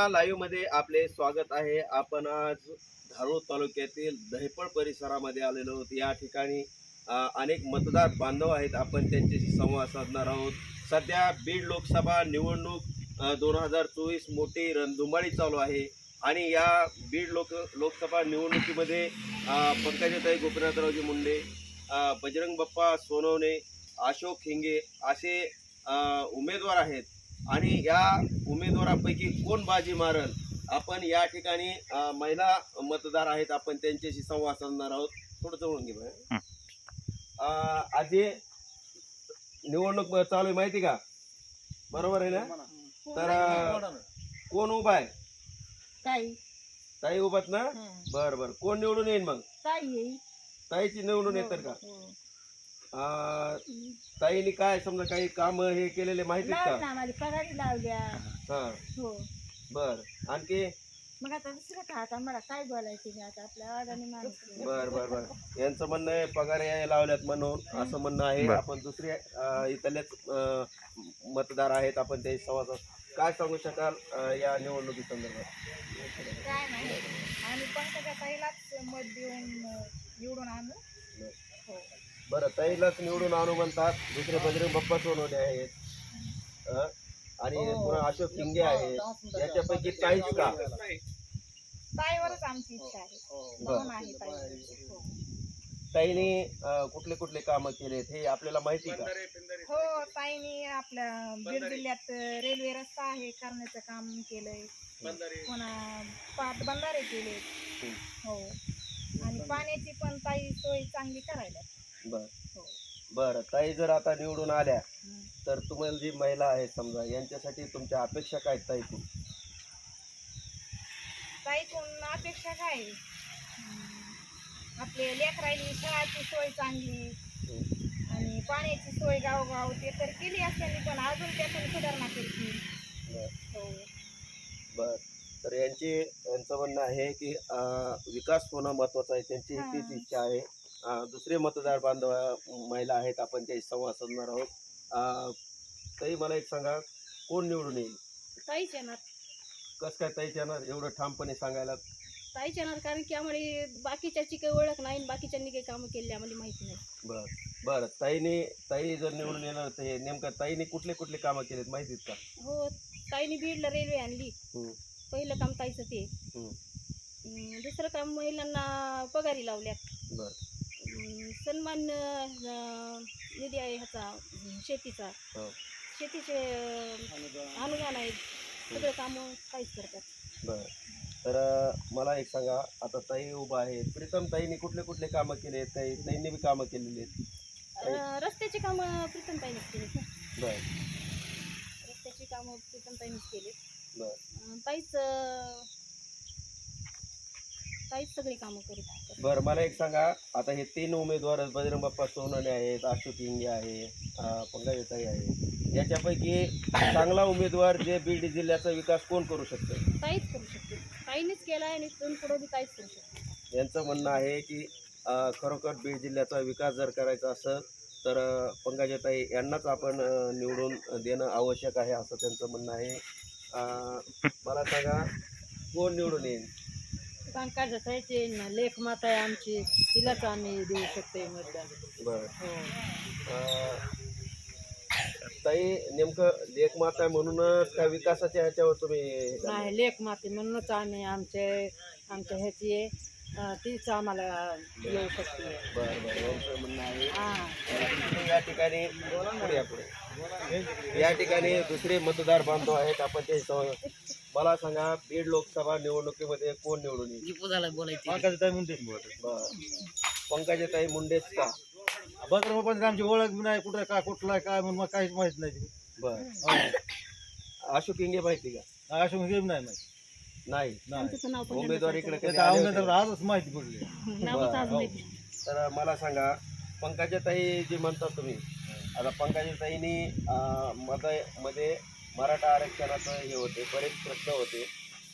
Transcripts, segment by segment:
Cinema लाईव्हमध्ये आपले स्वागत आहे. आपण आज धारूर तालुक्यातील दहिपळ परिसरामध्ये आलेलो आहोत. या ठिकाणी अनेक मतदार बांधव आहेत. आपण त्यांच्याशी संवाद साधणार आहोत. सध्या बीड लोकसभा निवडणूक दोन हजार चोवीस मोठी रणधुमाळी चालू आहे. आणि या बीड लोक लोकसभा निवडणुकीमध्ये पंकजाताई गोपीनाथरावजी मुंडे बजरंग बाप्पा सोनवणे अशोक हिंगे असे उमेदवार आहेत. आणि या उमेदवारापैकी कोण बाजी मारल? आपण या ठिकाणी महिला मतदार आहेत. आपण त्यांच्याशी संवाद साधणार आहोत. थोडं जवळून घे बरं. अ, आजी निवडणूक चालू आहे. माहिती का? बरोबर आहे ना? तर कोण उभा आहे? ताई. ताई उभात ना? बर बर. कोण निवडून येईल मग? ताई येईल ताईची निवडून येतात का? हो. ताईने काय समजा काही काम हे केलेले माहिती आहेत का आम्हाला पगारी लावल्या. हा. हो. बर. आणखी? मग आता दुसरं का आता मला काय बोलायचं मी आता? आपल्या अडाणी माणूस बर बर बर. यांचं म्हणणं आहे पगार याय लावल्यात म्हणून असं म्हणणं आहे. बर. आपण दुसरे अं, इथलेच अं, मतदार आहेत. आपण ते संवाद काय सांगू शकाल अं, या निवडणुकी संदर्भात काय नाही. आणि पंकजा ताईलाच मत देऊन अं, निवडून आणू. हो. बरं ताईलाच निवडून आणू म्हणतात. दुसरे बजरंग बाप्पा सोनवणे आहेत. अं? आणि पुन्हा अशोक शिंगे आहेत. याच्यापैकी ताईच का? ताईवरच आमची इच्छा आहे. आहे ताई. हो. ताईने अं, कुठले कुठले कामं केलेत हे आपल्याला माहिती का? हो ताईने आपल्या बीड जिल्ह्यात रेल्वे रस्ता आहे करण्याचं काम केलंय. पुन्हा पाच बंधारे केले हो. आणि पाण्याची पण ताई सोय चांगली करायला. बर. हो. बरं ताई जर आता निवडून आल्या. तर तुम्हाला जी महिला आहे समजा यांच्यासाठी तुमच्या अपेक्षा काय आहेत ताईतून ताईतून अपेक्षा काय आपले लेकरायली शाळाची सोय चांगली आणि पाण्याची सोय गावगाव ते तर केली असल्याने पण अजून त्यातून सुधारणा केली. बर. हो. बर. तर यांची यांचं म्हणणं आहे की अं, विकास होणं महत्वाचं आहे त्यांची हा. तीच इच्छा आहे. दुसरे मतदार बांधव महिला आहेत आपण ते संवाद साधणार आहोत. ताई मला एक सांगा कोण निवडून येईल? ताईच येणार. कसं काय ताईच येणार? एवढं ठामपणे सांगायला. ताईच येणार कारण की आम्हाला बाकीच्याची काही ओळख नाही बाकीच्यांनी काही कामं केली आम्हाला माहिती नाही. बर. बरं ताईने ताई जर निवडून येणार तर हे नेमकं ताईने कुठले कुठले कामं केलेत माहितीत का? हो ताईने बीडला रेल्वे आणली. पहिलं काम ताईचं ते. दुसरं काम महिलांना पगारी लावल्यात. बर. सन्मान निधी आहे ह्याचा शेतीचा. हो. शेतीचे अनुदान आहेत सगळं कामं काहीच करतात. बर. तर मला एक सांगा. आता ताई उभा आहे प्रीतम ताईने कुठले कुठले कामं केले आहेत ताई ताईंनी बी कामं केलेली आहेत. रस्त्याची कामं प्रीतम ताईनेच केलीत ना. बर. रस्त्याची कामं प्रीतम ताईनेच केलीत. बर. ताईच ताईच सगळी कामं करीत बर मला एक सांगा आता हे तीन उमेदवार बजरंग बाप्पा सोनवणे आहेत अशोक इंगे आहे अं, पंकजाताई आहे. याच्यापैकी चांगला उमेदवार जे बीड जिल्ह्याचा विकास कोण करू शकतो? ताईच करू शकते. ताईनेच केला आहे आणि इथून पुढे बी ताईच करू शकते. यांचं म्हणणं आहे की अं, खरोखर बीड जिल्ह्याचा विकास जर करायचा असेल तर अं, पंकजाताई यांनाच आपण अं, निवडून देणं आवश्यक आहे असं त्यांचं म्हणणं आहे. अं, मला सांगा कोण निवडून येईल? पंकजा ताईची लेख माता आहे आमची तिलाच आम्ही देऊ शकतो मतदान. बर. हो. ताई नेमकं लेखमाता आहे म्हणूनच का विकासाच्या ह्याच्यावर तुम्ही नाही लेख माते म्हणूनच आम्ही आमचे आमच्या ह्याची आहे, तीच आम्हाला येऊ शकते. बरं बरं. यांचं म्हणणं आहे. हां. या ठिकाणी पुढे या पुढे. या ठिकाणी दुसरे मतदार बांधव आहेत. आपण ते मला सांगा बीड लोकसभा निवडणुकीमध्ये कोण निवडून येईल? पंकजाताई मुंडे. बरं. पंकजाताई मुंडेच का? बकर पण आमची ओळख बी नाही. कुठं काय कुठला काय म्हणून मला काहीच माहीत नाही. बरं. अशोक इंगे माहिती का? अशोक गेम नाही माहीत. नाही. आमचं नाव पण उमेदवार इकडे कधी त्याचा आले अवघड होते? आजच माहिती पडली. नावच आज बरं. माहिती. तर मला सांगा पंकजाताई जे म्हणता तुम्ही आता पंकजाताईंनी अं, मत मध्ये मराठा आरक्षणाचं हे होते बरेच प्रश्न होते.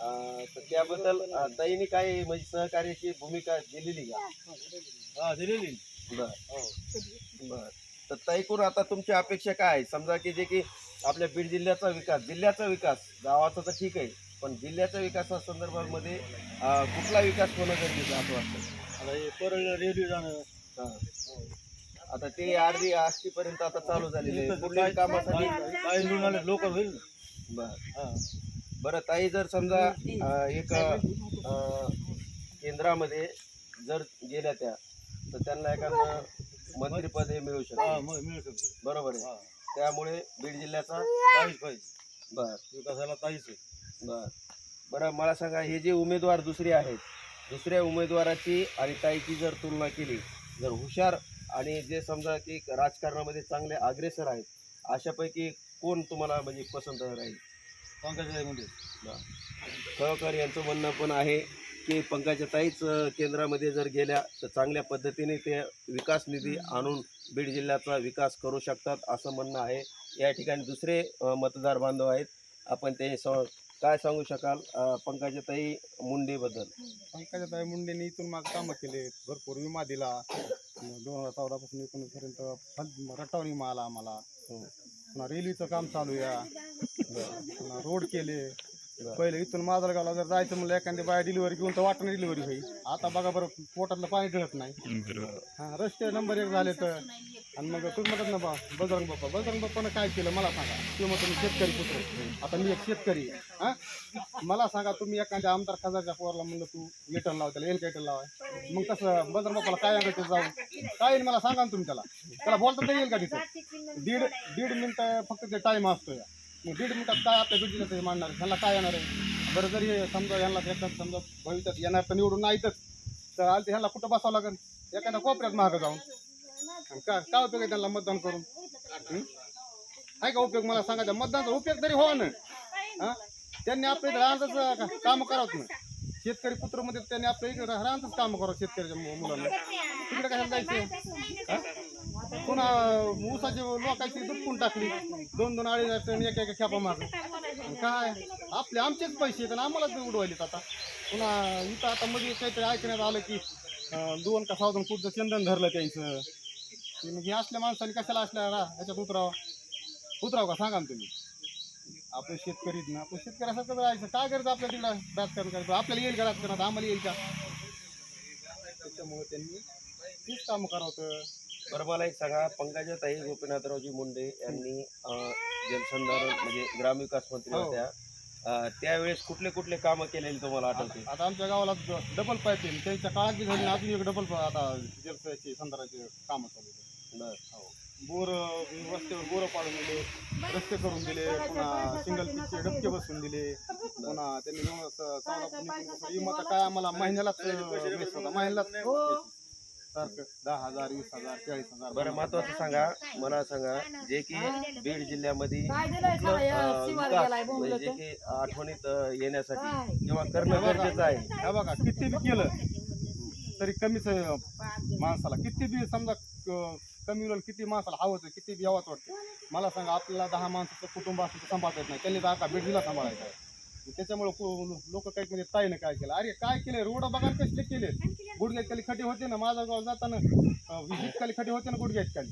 अं, तर त्याबद्दल अं, ताईंनी काही म्हणजे सहकार्याची भूमिका दिलेली का? हा दिलेली. बर. बर. तर ताईकून आता तुमची अपेक्षा काय आहे? समजा की जे की आपल्या बीड जिल्ह्याचा विकास जिल्ह्याचा विकास गावाचा तर ठीक आहे. पण जिल्ह्याच्या विकासासंदर्भामध्ये अं, कुठला विकास होणं गरजेचं असं वाटतं आता हे परळ रेल्वे जाणं. आता ते अर्धी आष्टीपर्यंत आता चालू झालेले आहे. काय- कामासाठी लोक होईल. बरं हा. बरं ताई जर समजा अं, एक अं, केंद्रामध्ये जर गेल्या त्या तर त्यांना एखादं मंत्रीपद हे मिळू हा, शकतं मग मिळू शकते बरोबर आहे हा. त्यामुळे बीड जिल्ह्याचा काहीच पाहिजे बर विकासाला काहीच आहे बर. बरं मला सांगा हे जे उमेदवार दुसरे आहेत दुसऱ्या उमेदवाराची आणि ताईची जर तुलना केली जर हुशार आणि जे समजा की राजकारणामध्ये चांगले अग्रेसर आहेत अशापैकी कोण तुम्हाला म्हणजे पसंत राहील? पंकजा मुंडे. खळकर यांचं म्हणणं पण आहे की पंकजाताईच केंद्रामध्ये जर गेल्या तर चांगल्या पद्धतीने ते विकास निधी आणून बीड जिल्ह्याचा विकास करू शकतात असं म्हणणं आहे. या ठिकाणी दुसरे मतदार बांधव आहेत. आपण ते स काय सांगू शकाल पंकजाताई मुंडेबद्दल? पंकजाताई मुंडेंनी इथून माग कामं केले भरपूर विमा दिला. दोन हजार चौदापासून एकोणीसपर्यंत रटावणी विमा आला आम्हाला. हं. पुन्हा रेल्वेचं काम चालू या पुन्हा रोड केले. पहिले इथून माजलगावला जर जायचं म्हणलं एखादी बाय डिलिव्हरी घेऊन तर वाटणं डिलिव्हरी होईल. आता बघा बरं पोटातलं पाणी ठळत नाही. हा रस्ते नंबर एक झाले तर. आणि मग तुम्ही म्हणतात ना बा बजरंग बाप्पा बजरंग बाप्पानं काय केलं मला सांगा. ते म्हणतो मी शेतकरी पुत्र आता मी एक शेतकरी आहे. हा? मला सांगा तुम्ही एखाद्या आमदार खासदारच्या पोराला म्हणलं तू लेटर लाव त्याला एल लावाय मग कसं बजरंग बाप्पाला काय अंगायचं जाऊ? काय येईल मला सांगा ना तुम्ही त्याला. त्याला बोलता तर येईल का तिथं? दीड दीड मिनिटं फक्त ते टाईम असतो या मग दीड मिनिटात काय आपल्या बिल्डिंगला ते मांडणार? ह्याला काय येणार आहे? बरं जरी समजा यांना एखादं समजा भविष्यात येणार तर निवडून नाहीतच. तर आलते ह्याला कुठं बसावं लागेल एखाद्या कोपऱ्यात मागं जाऊन. आणि का काय उपयोग आहे त्यांना मतदान करून? हं? आहे का उपयोग? मला सांगायचा मतदानाचा उपयोग तरी हो ना. हा? त्यांनी आपल्या इथं राहतच काम करावं ना शेतकरी पुत्रमध्ये त्यांनी आपल्या इकडे राहतच काम करावं शेतकऱ्याच्या मु- मुलांना. तिकडे कशाला जायचं? हा? पुन्हा ऊसाची लोकांची दुपकून टाकली. दोन दोन अडीच टन एक एक खेपा मारली काय? आपले आमचेच पैसे आहेत आणि आम्हालाच उडवायलेत आता. पुन्हा इथं आता मध्ये काहीतरी ऐकण्यात आलं की अं, दोन का सावधन कुठचं चंदन धरलं त्यांचं. मग हे असल्या माणसाने कशाला असल्या रा ह्याच्यात उतरावं? उतराव का? सांगा ना तुम्ही. आपण शेतकरीच ना आपण शेतकऱ्यासारखं राहायचं. काय करायचं आपल्या तिकडं राजकारण करायचं? आपल्याला येईल का राजकारणात? आम्हाला येईल का? त्याच्यामुळे त्यांनी तीच कामं करावं बरं मला एक सांगा. पंकजाताई गोपीनाथरावजी मुंडे यांनी अं, जलसंधारण म्हणजे ग्रामविकास मंत्री हो. होत्या. अं, त्यावेळेस कुठले कुठले कामं केलेले तुम्हाला आठवते? आता आमच्या गावाला डबल पाईप आहे. त्यांच्या काळात बी झाली अजून एक डबल आता जलसाची संदर्भाचे कामं चालू आहेत. बरं बोर रस्त्यावर बोरं पाडून दिले रस्ते करून दिले पुन्हा सिंगल पिचचे डबके बसवून दिले पुन्हा त्यांनी स- काय आम्हाला महिन्यालाच अं, मिस होता महिन्यालाच. सारखं दहा हजार वीस हजार चाळीस हजार. बरं महत्वाचं सांगा मला सांगा जे की बीड जिल्ह्यामध्ये कुठलं, अं, विकास म्हणजे जे की आठवणीत अं, येण्यासाठी किंवा करणं गरजेचं आहे. हे बघा किती बी केलं तरी कमीच आहे माणसाला किती बी समजा क- कमी होईल किती माणसाला हवंच किती बी यावंच वाटतं. मला सांगा आपल्याला दहा माणसाचं कुटुंब असं तर सांभाळता येत नाही. त्यांनी तर आता बेडीला सांभाळायचं आहे त्याच्यामुळे लोक काही म्हणजे ताईनं काय केलं? अरे काय केलं रोड बघा कसले केले? गुडघ्यात खाली खड्डे होते ना माझा गाव जाताना विजित खाली खड्डे होते ना गुडघ्यात खाली.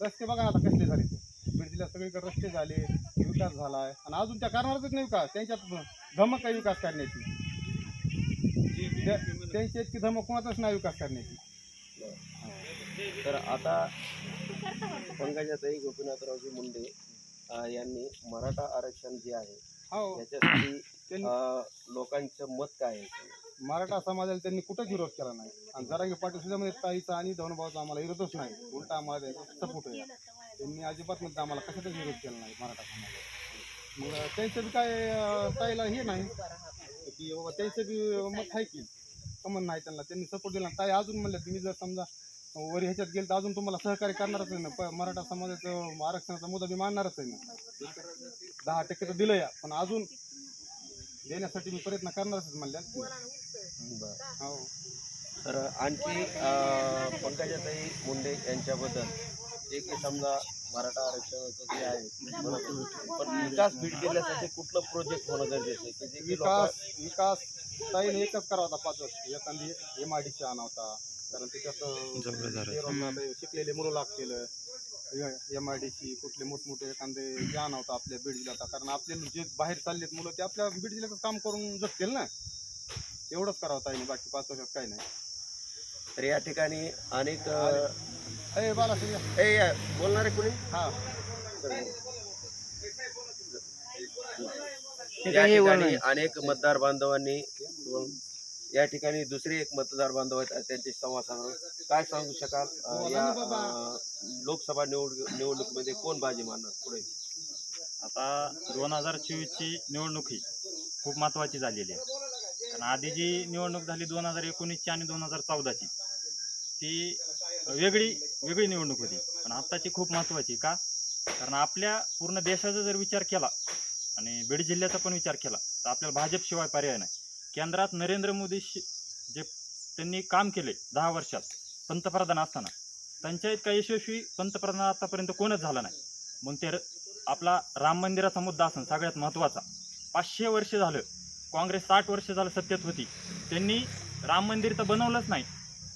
रस्ते बघा आता कसले झाले ते. बीड जिल्ह्यात सगळीकडे रस्ते झाले विकास झाला आहे आणि अजून त्या करणारच नाही विकास. त्यांच्यात धमक आहे विकास करण्याची. त्यांची इतकी धमक कोणाचाच नाही विकास करण्याची. तर आता पंकजाताई गोपीनाथरावजी मुंडे यांनी मराठा आरक्षण जे आहे हो. याच्यासाठी त्यांनी अं, लोकांचं मत काय आहे? मराठा समाजाला त्यांनी कुठंच विरोध केला नाही. आणि जरांगी पाटील सुद्धा म्हणजे ताईचा आणि धनुभाऊचा आम्हाला विरोधच नाही. उलटा आम्हाला सपोर्ट आहे. त्यांनी अजिबात म्हणजे आम्हाला कशातच विरोध केला नाही मराठा समाजाला. मग त्यांचं बी काय ताईला हे नाही. की बाबा त्यांचं बी मत आहे की कमन नाही त्यांना. त्यांनी सपोर्ट दिला. ताई अजून म्हणलं तुम्ही जर समजा वर ह्याच्यात गेलं तर अजून तुम्हाला सहकार्य करणारच आहे ना. प- मराठा समाजाचं आरक्षणाचा मुद्दा मी मानणारच आहे ना. दहा टक्के तर दिलं या पण अजून देण्यासाठी मी प्रयत्न करणारच म्हणल्या हो. तर आणखी अं, पंकजाताई मुंडे यांच्याबद्दल जे की समजा मराठा आरक्षणाचं जे आहे बरोबर पण विकास बीड जिल्ह्यासाठी कुठलं प्रोजेक्ट होणं गरजेचं आहे? की जे की विकास विकास ताईने एकच करावा होता पाच वर्ष. एखादी एम आय डी सी आणा होता कारण त्याच्यात शिकलेले मुलं लागतील एम आय डी सी कुठले मोठमोठे एखादे हे आणावतं आपल्या बीड जिल्ह्यात कारण आपले जे बाहेर चाललेत मुलं ते आपल्या बीड जिल्ह्याचं काम करून जगतील ना. एवढंच करावं ताईने बाकी पाच वर्षात काही नाही. तर या ठिकाणी अनेक अरे बाला ए बोलणारे कुणी? हा. या ठिकाणी अनेक मतदार बांधवांनी या ठिकाणी दुसरे एक मतदार बांधव आहेत त्यांचे संवाद काय सांगू शकाल? या लोकसभा निवड निवडणुकीमध्ये कोण बाजी मारणार पुढे? आता दोन हजार चोवीसची निवडणूक ही खूप महत्त्वाची झालेली आहे. कारण आधी जी निवडणूक झाली दोन हजार एकोणीसची आणि दोन हजार चौदाची ती वेगळी वेगळी निवडणूक होती. पण आत्ताची खूप महत्त्वाची का? कारण आपल्या पूर्ण देशाचा जर विचार केला आणि बीड जिल्ह्याचा पण विचार केला तर आपल्याला भाजपशिवाय पर्याय नाही. केंद्रात नरेंद्र मोदीशी जे त्यांनी काम केले दहा वर्षात पंतप्रधान असताना त्यांच्या इतका यशस्वी पंतप्रधान आतापर्यंत कोणच झाला नाही. मग ते र- आपला राम मंदिराचा मुद्दा असेल सगळ्यात महत्त्वाचा. पाचशे वर्ष झालं काँग्रेस साठ वर्ष झालं सत्तेत होती. त्यांनी राम मंदिर तर बनवलंच नाही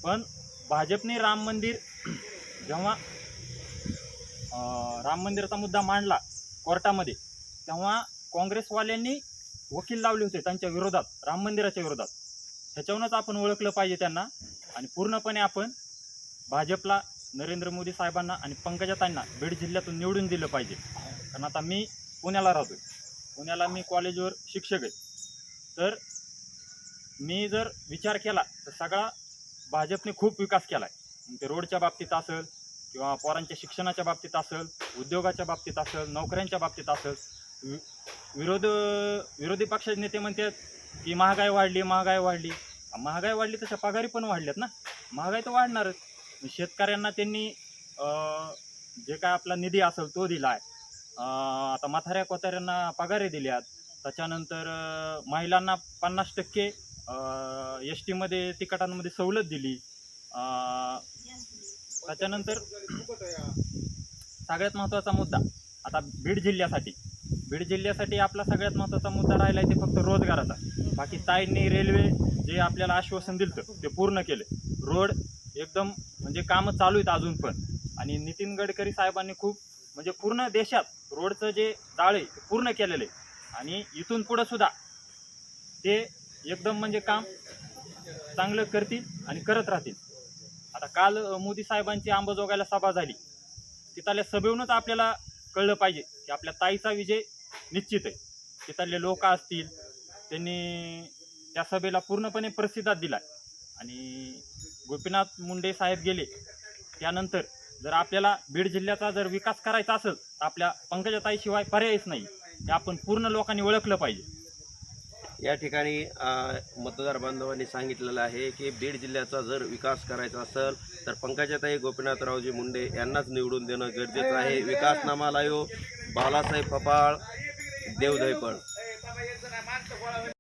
पण भाजपने राम मंदिर जेव्हा राम मंदिराचा मुद्दा मांडला कोर्टामध्ये तेव्हा काँग्रेसवाल्यांनी वकील लावले होते त्यांच्या विरोधात राम मंदिराच्या विरोधात. ह्याच्यावरूनच आपण ओळखलं पाहिजे त्यांना आणि पूर्णपणे आपण भाजपला नरेंद्र मोदी साहेबांना आणि पंकजाताईंना बीड जिल्ह्यातून निवडून दिलं पाहिजे. कारण आता मी पुण्याला राहतो पुण्याला मी कॉलेजवर शिक्षक आहे. तर मी जर विचार केला तर सगळा भाजपने खूप विकास केला आहे मग ते रोडच्या बाबतीत असेल किंवा पोरांच्या शिक्षणाच्या बाबतीत असेल उद्योगाच्या बाबतीत असेल नोकऱ्यांच्या बाबतीत असेल वि विरोध विरोधी पक्षाचे नेते म्हणतात की महागाई वाढली महागाई वाढली. महागाई वाढली तशा पगारी पण वाढल्यात ना. महागाई तर वाढणारच. शेतकऱ्यांना त्यांनी जे काय आपला निधी असेल तो दिला आहे आता म्हाताऱ्या कोताऱ्यांना पगारे दिल्यात. त्याच्यानंतर महिलांना पन्नास टक्के एस टीमध्ये तिकटांमध्ये सवलत दिली. त्याच्यानंतर सगळ्यात महत्त्वाचा मुद्दा आता बीड जिल्ह्यासाठी. बीड जिल्ह्यासाठी आपला सगळ्यात महत्त्वाचा मुद्दा राहिला आहे ते फक्त रोजगाराचा. बाकी ताईंनी रेल्वे जे आपल्याला आश्वासन दिलं ते पूर्ण केले. रोड एकदम म्हणजे कामं चालू आहेत अजून पण. आणि नितीन गडकरी साहेबांनी खूप म्हणजे पूर्ण देशात रोडचं जे जाळे आहे ते पूर्ण केलेलं आहे. आणि इथून पुढं सुद्धा ते एकदम म्हणजे काम चांगलं करतील आणि करत राहतील. आता काल मोदी साहेबांची अंबाजोगाईला सभा झाली. तिथल्या सभेहूनच आपल्याला कळलं पाहिजे की आपल्या ताईचा विजय निश्चित आहे. तिथले लोक असतील त्यांनी त्या सभेला पूर्णपणे प्रसिद्धात दिला आणि गोपीनाथ मुंडे साहेब गेले त्यानंतर जर आपल्याला बीड जिल्ह्याचा जर विकास करायचा असेल तर आपल्या पंकजाताईशिवाय पर्यायच नाही. हे आपण पूर्ण लोकांनी ओळखलं पाहिजे. या ठिकाणी मतदार बांधवांनी सांगितलेलं आहे की बीड जिल्ह्याचा जर विकास करायचा असेल तर पंकजाताई गोपीनाथरावजी मुंडे यांनाच निवडून देणं गरजेचं आहे. विकासनामा लाईव्ह બાલાસાહેબ ફપાળ દેવદયપણ